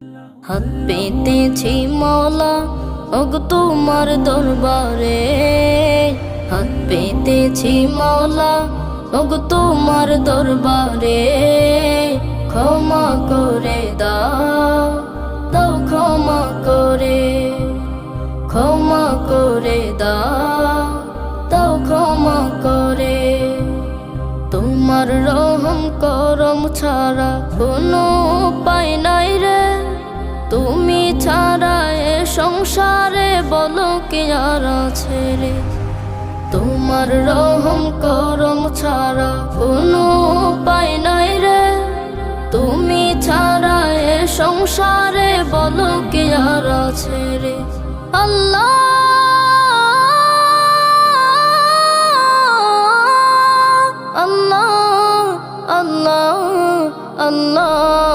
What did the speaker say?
হাত পেতেছি মৌলা, ওগ তোমার দরবারে। হাত পেতেছি মৌলা, ওগ তোমার দরবারে। ক্ষমা করে দাও ক্ষমা করে। ক্ষমা করে দাও দাও ক্ষমা করে। তোমার রহম করম ছাড়া কোনো বলো কি আর আছে রে তোমার রহম করম ছাড়া কোনো উপায় নাই রে। তুমি ছাড়া এ সংসারে বলো কি আর আছে রে আল্লাহ আল্লাহ আল্লাহ আল্লাহ।